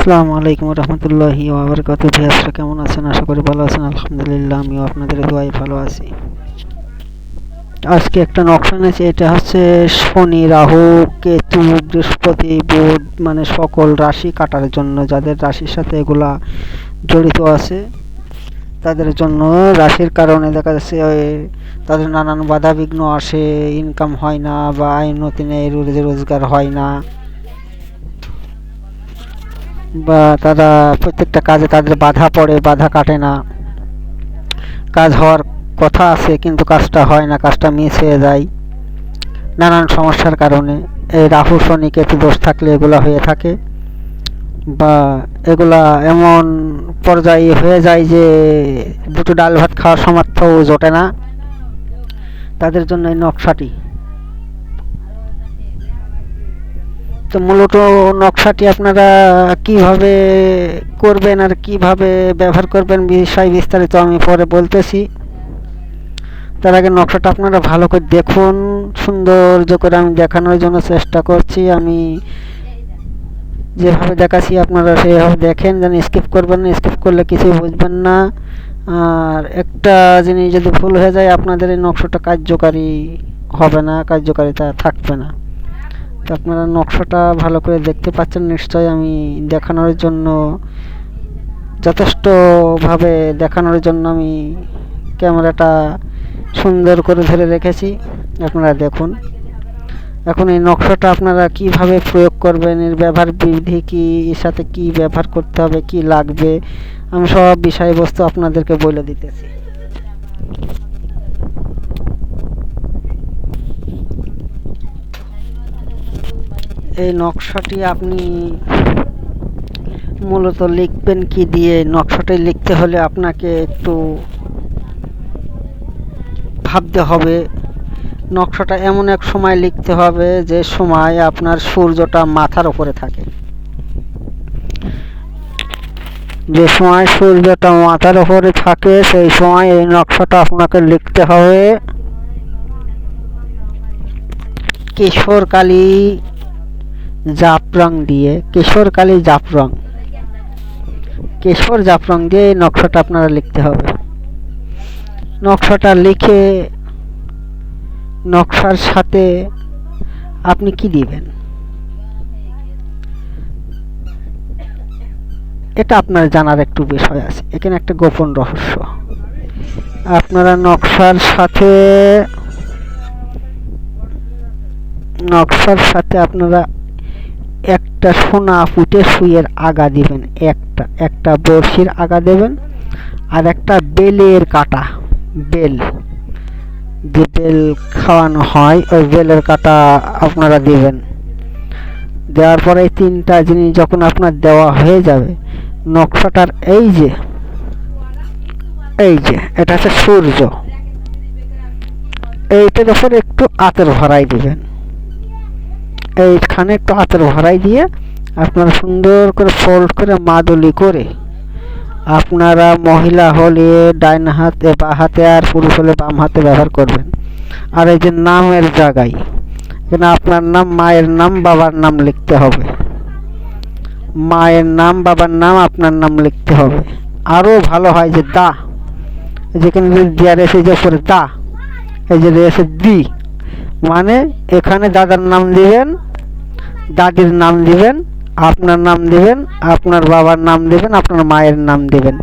আসসালামু আলাইকুম রহমতুল্লাহি ওবরকাত ভিয়াসরা কেমন আছেন? আশা করি ভালো আছেন। আলহামদুলিল্লাহ, আমিও আপনাদের দোয়াই ভালো আছি। আজকে একটা নকশা নিয়েছি এটা হচ্ছে শনি, রাহু, কেতু, বৃহস্পতি, বুধ মানে সকল রাশি কাটার জন্য। যাদের রাশির সাথে এগুলা জড়িত আছে, তাদের জন্য রাশির কারণে দেখা যাচ্ছে তাদের নানান বাধা বিঘ্ন আসে ইনকাম হয় না বা আইন রোজি রোজগার হয় না। বা তারা প্রত্যেকটা কাজে তাদের বাধা পড়ে, বাধা কাটে না। কাজ হওয়ার কথা আছে, কিন্তু কাজটা হয় না, কাজটা মিস হয়ে যায়। নানান সমস্যার কারণে। এই রাহু, শনি, কেতু দোষ থাকলে এগুলো হয়ে থাকে। বা এগুলা এমন পর্যায়ে হয়ে যায় যে দুটো ডাল ভাত খাওয়ার সামর্থ্যও জোটে না। তাদের জন্য এই নকশাটি। তো মূলত নকশাটি আপনারা কীভাবে করবেন আর কীভাবে ব্যবহার করবেন বিষয় বিস্তারিত আমি পরে বলতেছি। তার আগে নকশাটা আপনারা ভালো করে দেখুন, সৌন্দর্য করে আমি দেখানোর জন্য চেষ্টা করছি। আমি যেভাবে দেখাচ্ছি আপনারা সেভাবে দেখেন, যেন স্কিপ করবেন না স্কিপ করলে কিছুই বুঝবেন না। আর একটা জিনিস যদি ভুল হয়ে যায়, আপনাদের এই নকশাটা কার্যকারী হবে না, কার্যকারিতা থাকবে না। তো আপনারা নকশাটা ভালো করে দেখতে পাচ্ছেন, নিশ্চয়ই আমি দেখানোর জন্য, যথেষ্টভাবে দেখানোর জন্য আমি ক্যামেরাটা সুন্দর করে ধরে রেখেছি, আপনারা দেখুন। এখন এই নকশাটা আপনারা কীভাবে প্রয়োগ করবেন, এর ব্যবহার বিধি কি, এর সাথে কি ব্যবহার করতে হবে, কি লাগবে, আমি সব বিষয়বস্তু আপনাদেরকে বলে দিতেছি। এই নকশাটি আপনি মূলত লিখবেন কি দিয়ে? নকশাটি লিখতে হলে আপনাকে একটু ভাবতে হবে। নকশাটা এমন এক সময় লিখতে হবে যে সময় আপনার সূর্যটা মাথার উপরে থাকে। যে সময় সূর্যটা মাথার উপরে থাকে, সেই সময় এই নকশাটা আপনাকে লিখতে হবে। কিশোর কালী জাফরং দিয়ে, কেশর কালী জাফরং। কেশর জাফরং দিয়ে এই নকশাটা আপনারা লিখতে হবে। নকশাটা লিখে নকশার সাথে আপনি কি দিবেন? এটা আপনার জানার একটু বিষয় আছে। এখানে একটা গোপন রহস্য। আপনারা নকশার সাথে নকশার সাথে আপনারা একটা সোনা ফুটে সুইয়ের আগা দিবেন, একটা একটা বড়শির আগা দেবেন আর একটা বেলের কাটা, বেল। যে বেল খাওয়ানো হয়, ওই বেলের কাটা আপনারা দিবেন। দেওয়ার পরে এই তিনটা জিনিস যখন আপনার দেওয়া হয়ে যাবে, নকশাটার এই যে এই যে, এটা হচ্ছে সূর্য। এইটার উপর একটু আতের ভরাই দিবেন। এইখানে একটু হাতের ভরাই দিয়ে আপনারা সুন্দর করে ফোল্ড করে মাদুলি করে আপনারা মহিলা হলে ডাইন হাতে বা হাতে আর পুরুষ হলে বাম হাতে ব্যবহার করবেন। আর এই যে নামের জায়গায়, এখানে আপনার নাম, মায়ের নাম, বাবার নাম লিখতে হবে। মায়ের নাম, বাবার নাম, আপনার নাম লিখতে হবে। আরও ভালো হয় যে দা যেখানে দেওয়ার এসে যে পরে দা, এই যে এসে দি মানে এখানে দাদার নাম দিবেন দাদির নাম দিবেন, আপনার নাম দিবেন, আপনার বাবার নাম দিবেন, আপনার মায়ের নাম দিবেন।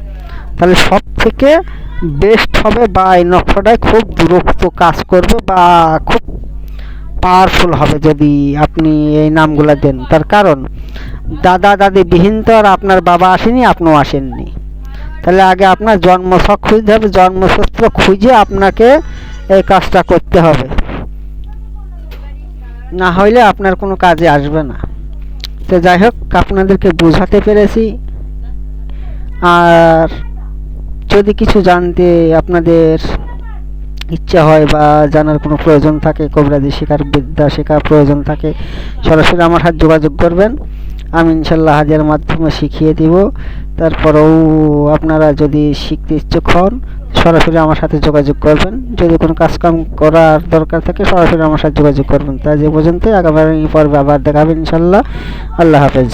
তাহলে সব থেকে বেস্ট হবে বা এই নকশাটায় খুব দ্রুত কাজ করবে বা খুব পাওয়ারফুল হবে যদি আপনি এই নামগুলো দেন। তার কারণ, দাদা, দাদি বিহীন তো আর আপনার বাবা আসেনি, আপনিও আসেননি। তাহলে আগে আপনার জন্মছক খুঁজতে হবে, জন্মসূত্র খুঁজে আপনাকে এই কাজটা করতে হবে। না হইলে আপনার কোনো কাজে আসবে না। তো যাই হোক, আপনাদেরকে বোঝাতে পেরেছি। আর যদি কিছু জানতে আপনাদের ইচ্ছা হয় বা জানার কোনো প্রয়োজন থাকে, কবিরাজি শেখার বিদ্যা শেখার প্রয়োজন থাকে, সরাসরি আমার হাত যোগাযোগ করবেন। আমি ইনশাল্লাহ হাজার মাধ্যমে শিখিয়ে দিব। তারপরেও আপনারা যদি শিখতে ইচ্ছুক হন, সরাসরি আমার সাথে যোগাযোগ করবেন। যদি কোনো কাজকাম করার দরকার থাকে, সরাসরি আমার সাথে যোগাযোগ করবেন। তাই যে পর্যন্ত আগামী পর্বে আবার দেখাবেন ইনশাল্লাহ। আল্লাহ হাফেজ।